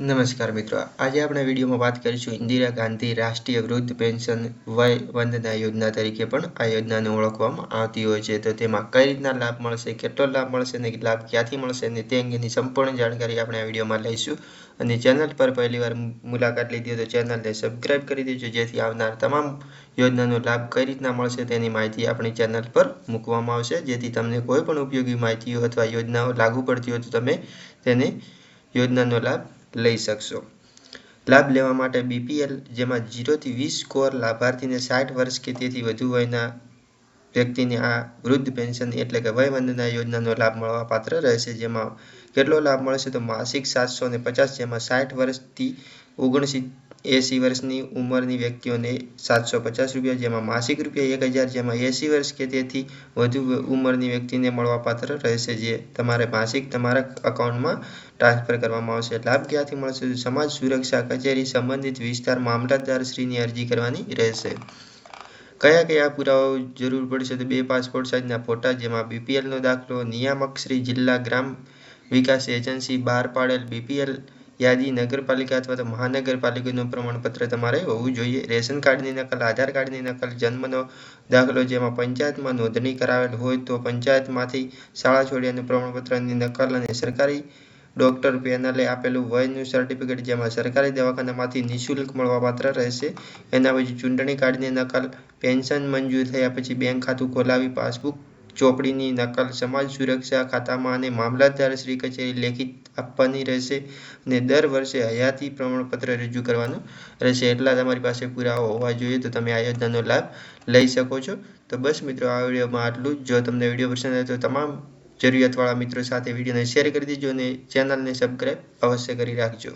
નમસ્કાર મિત્રો, આજે આપણે વિડીયોમાં વાત કરીશું ઇન્દિરા ગાંધી રાષ્ટ્રીય વૃદ્ધ પેન્શન વય વંદના યોજના તરીકે પણ આ યોજનાને ઓળખવામાં આવતી હોય છે. તો તેમાં કઈ રીતના લાભ મળશે, કેટલો લાભ મળશે અને લાભ ક્યાંથી મળશે અને તે અંગેની સંપૂર્ણ જાણકારી આપણે આ વિડીયોમાં લઈશું. અને ચેનલ પર પહેલીવાર મુલાકાત લીધી હોય તો ચેનલને સબસ્ક્રાઈબ કરી દેજો, જેથી આવનાર તમામ યોજનાનો લાભ કઈ રીતના મળશે તેની માહિતી આપણી ચેનલ પર મૂકવામાં આવશે. જેથી તમને કોઈ પણ ઉપયોગી માહિતીઓ અથવા યોજનાઓ લાગુ પડતી હોય તો તમે તેને યોજનાનો લાભ લઈ શકશો. લાભ લેવા માટે બીપીએલ જેમાં જીરોથી વીસ સ્કોર લાભાર્થીને સાઠ વર્ષ કે તેથી વધુ વયના વ્યક્તિને આ વૃદ્ધ પેન્શન એટલે કે વય વંદના યોજનાનો લાભ મળવા પાત્ર રહેશે. જેમાં કેટલો લાભ મળશે તો માસિક સાતસો ને પચાસ, જેમાં સાઠ વર્ષથી ઓગણસી એંસી વર્ષની ઉંમરની વ્યક્તિઓને સાતસો પચાસ રૂપિયા, જેમાં માસિક રૂપિયા એક હજાર, જેમાં એંસી વર્ષ કે તેથી વધુ ઉંમરની વ્યક્તિને મળવાપાત્ર રહેશે, જે તમારે માસિક તમારા અકાઉન્ટમાં ટ્રાન્સફર કરવામાં આવશે. લાભ ક્યાંથી મળશે? સમાજ સુરક્ષા કચેરી સંબંધિત વિસ્તાર મામલતદારશ્રીની અરજી કરવાની રહેશે. કયા કયા પુરાવાઓ જરૂર પડશે? તો બે પાસપોર્ટ સાઇઝના ફોટા, જેમાં બીપીએલનો દાખલો, નિયામક શ્રી જિલ્લા ગ્રામ વિકાસ એજન્સી બહાર પાડેલ બીપીએલ યાદી નગરપાલિકા અથવા તો મહાનગરપાલિકાનું પ્રમાણપત્ર તમારે હોવું જોઈએ. રેશન કાર્ડની નકલ, આધાર કાર્ડની નકલ, જન્મનો દાખલો જેમાં પંચાયતમાં નોંધણી કરાવેલ હોય તો પંચાયતમાંથી શાળા છોડ્યાનું પ્રમાણપત્રની નકલ અને સરકારી ડોક્ટર પેનલે આપેલું વયનું સર્ટિફિકેટ જેમાં સરકારી દવાખાનામાંથી નિઃશુલ્ક મળવાપાત્ર રહેશે. એના પછી ચૂંટણી કાર્ડની નકલ, પેન્શન મંજૂર થયા પછી બેંક ખાતું ખોલાવી, પાસબુક ચોપડીની નકલ, સમાજ સુરક્ષા ખાતામાં અને મામલતદાર શ્રી કચેરી લેખિત આપવાની રહેશે અને દર વર્ષે હયાતી પ્રમાણપત્ર રજૂ કરવાનું રહેશે. એટલા તમારી પાસે પુરાવા હોવા જોઈએ તો તમે આ યોજનાનો લાભ લઈ શકો છો. તો બસ મિત્રો, આ વિડીયોમાં આટલું જ. જો તમને વીડિયો પસંદ આવે તો તમામ જરૂરિયાતવાળા મિત્રો સાથે વિડીયોને શેર કરી દેજો અને ચેનલને સબસ્ક્રાઈબ અવશ્ય કરી રાખજો.